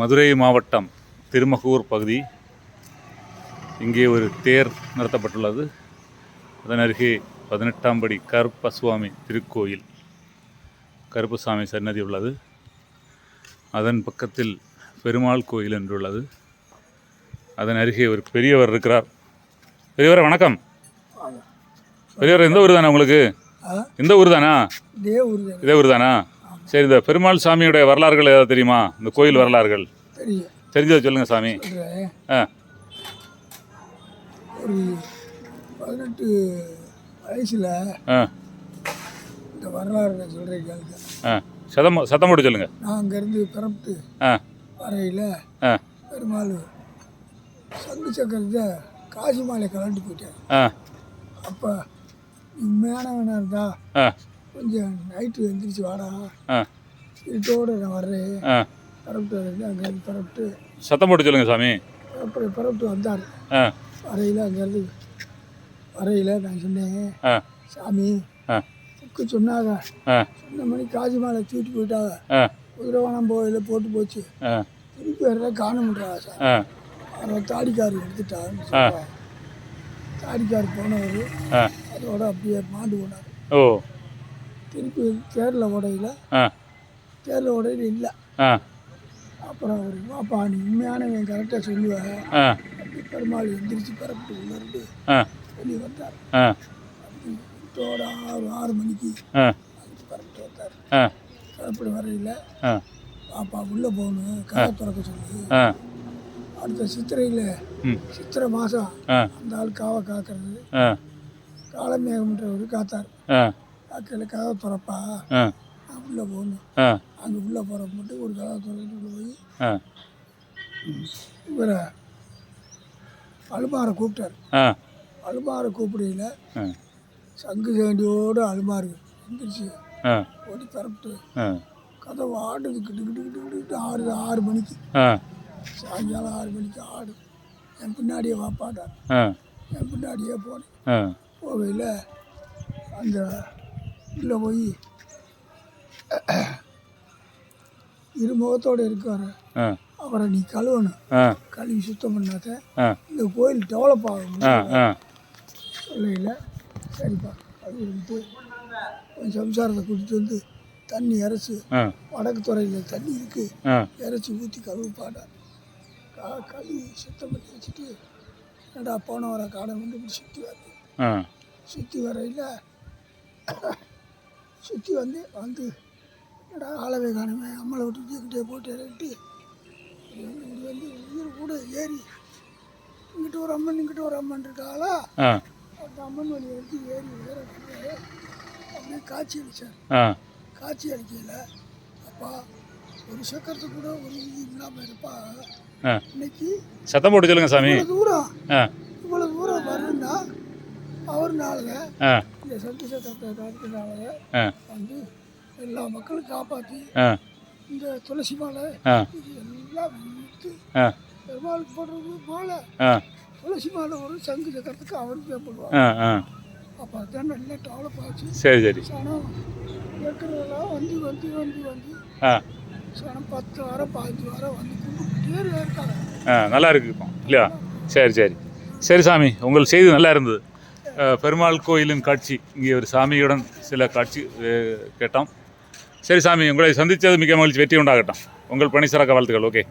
மதுரை மாவட்டம் திருமகூர் பகுதி. இங்கே ஒரு தேர் நிறுத்தப்பட்டுள்ளது அதன் அருகே பதினெட்டாம் படி கருப்பசுவாமி திருக்கோயில். கருப்பசாமி சன்னதி உள்ளது. அதன் பக்கத்தில் பெருமாள் கோயில் என்றுள்ளது அதன் அருகே ஒரு பெரியவர் இருக்கிறார். பெரியவர் வணக்கம். பெரியவர் எந்த ஊர் தானே உங்களுக்கு? இதே ஊர் தான். இதே ஊர் தானா? சரி இந்த பெருமாள் சாமியுடைய வரலாறுகள் ஏதாவது தெரியுமா? இந்த கோயில் வரலாறுகள். தெரிஞ்சதை சொல்லுங்க சாமி. ஆ. ஒரு பதினெட்டு வயசில் இந்த வரலாறு சொல்கிறேன் கேளுங்க. ஆ. சதம் சத்தம் போட்டு சொல்லுங்க. நான் அங்கேருந்து பிறப்பிட்டு ஆ. வரையில் பெருமாள் சங்கு சக்கரத்தை காசி மாலை கலண்டு போயிட்டேன் அப்போ உண்மையானவனாக இருந்தா ஆ. கொஞ்சம் நைட்டு எந்திரிச்சு வாடா. இருட்டோடு நான் வர்றேன். ஆ. பிறப்பிட்டு வரையில் அங்கேருந்து பிறப்பிட்டு சத்தம் போட்டு சொல்லுங்க சாமி. அப்புறம் பிறப்பிட்டு வந்தார். வரையில் அங்கேருந்து வரையில் நான் சொன்னேன் சாமி புக்கு சொன்னாங்க. சொன்ன மணி காசி மாலை தூக்கிட்டு போயிட்டாங்க. குதிரவானம் போயில போட்டு போச்சு. திருப்பி வர்றத காண முடியாதா சார் அவரை தாடிக்கார் எடுத்துட்டாருன்னு சொல்றாங்க. தாடிக்கார் போனவர் அதோட அப்படியே மாண்டு போனார். ஓ. திருப்பி தேரில் உடையில. தேரில் உடையில இல்லை. அப்புறம் அவர் வாப்பா நீ உண்மையானவன் கரெக்டாக சொல்லுவேன் பெருமாள் எந்திரிச்சு பிறப்பிட்டு உள்ளிருந்து வெளியே வந்தார். வீட்டோட ஆறு ஆறு மணிக்கு பிறப்பிட்டு வந்தார். ஆ. பிறப்பிட வரையில் பாப்பா உள்ளே போகணும் கதை திறக்க சொல்லி. அடுத்த சித்திரையில் சித்திரை மாதம் அந்த ஆள் காவை காக்கிறது. காலமேகம்ன்றவர் காத்தார். ஆ. நான் உள்ளே போகணும். அங்கே உள்ளே போகிற மட்டும் ஒரு கதை உள்ள போய் இவரை அலுமாரை கூப்பிட்டார். அலுமாரை கூப்பிடையில சங்கு சேண்டியோடு அலுமாரு எந்திரிச்சு ஓடி திறப்பிட்டு கதவு ஆடுது. கிட்டு கிட்டு கிட்டு கிட்டு ஆறு ஆறு மணிக்கு. சாயங்காலம் ஆறு மணிக்கு ஆடு. என் பின்னாடியே வாப்பாட்டார். என் பின்னாடியே போனேன். போகையில் அந்த உள்ளே போய் இருமுகத்தோடு இருக்கார். அவரை நீ கழுவணும். கழுவி சுத்தம் பண்ணாத. இந்த கோயில் டெவலப் ஆகும் சொல்லையில் சரிப்பா. அது கொஞ்சம் சம்சாரத்தை கூட்டிட்டு வந்து தண்ணி இறச்சி வடக்கு துறையில் தண்ணி இருக்குது ஆ. இறச்சி ஊற்றி கழுவு பாடார் கா கழுவி சுத்தம் பண்ணி வச்சுட்டு என்னடா போன வர காடை வந்து இப்படி சுற்றி வருது. ஆ. சுற்றி வரையில் சுற்றி வந்து வந்து என்னடா ஆளவே காணுமே அம்மளை விட்டு எங்கிட்டே போட்டு இப்படி வந்து உயிர் கூட ஏறி இங்கிட்ட ஒரு அம்மன் இங்கிட்ட ஒரு அம்மன் இருக்காளா? அந்த அம்மன் வழி எடுத்து ஏறி வேற அப்படியே காட்சி அளித்தார் ஆ. காட்சி அளிக்கையில் அப்பா ஒரு சக்கரத்து கூட ஒரு இது இல்லாமல் இருப்பா. இன்னைக்கு சத்தம் போட்டு சொல்லுங்க சாமி. தூரம் இவ்வளோ தூரம் வரணும்னா அவர்னால ஆ. இந்த சக்தி சக்கரத்தை காட்டுறதுனால ஆ. வந்து எல்லா மக்களும் காப்பாற்றி இந்த துளசி மாலை இது எல்லாம் விற்று ஆ. பெருமாளுக்கு போடுறது மாலை ஆ. துளசி மாலை ஒரு சங்கு சக்கரத்துக்கு அவருக்கு போடுவாங்க ஆ ஆ. அப்போ தான் நல்லா டெவலப் ஆச்சு சரி சரி. சனம் இருக்கிறதெல்லாம் வந்து வந்து வந்து வந்து ஆ. சனம் பத்து வாரம் பதினஞ்சு வாரம் வந்து கும்பிட்டுட்டே இருக்காங்க. நல்லா இருக்கு இல்லையா? சரி சரி. சரி சாமி உங்கள் செய்தி நல்லா இருந்தது. பெருமாள் கோயிலின் காட்சி. இங்கே ஒரு சாமியுடன் சில காட்சி கேட்டோம். சரி சாமி உங்களை சந்தித்தது மிக மகிழ்ச்சி. வெற்றி உண்டாகட்டும். உங்கள் பணி சிறக்க வாழ்த்துக்கள். ஓகே.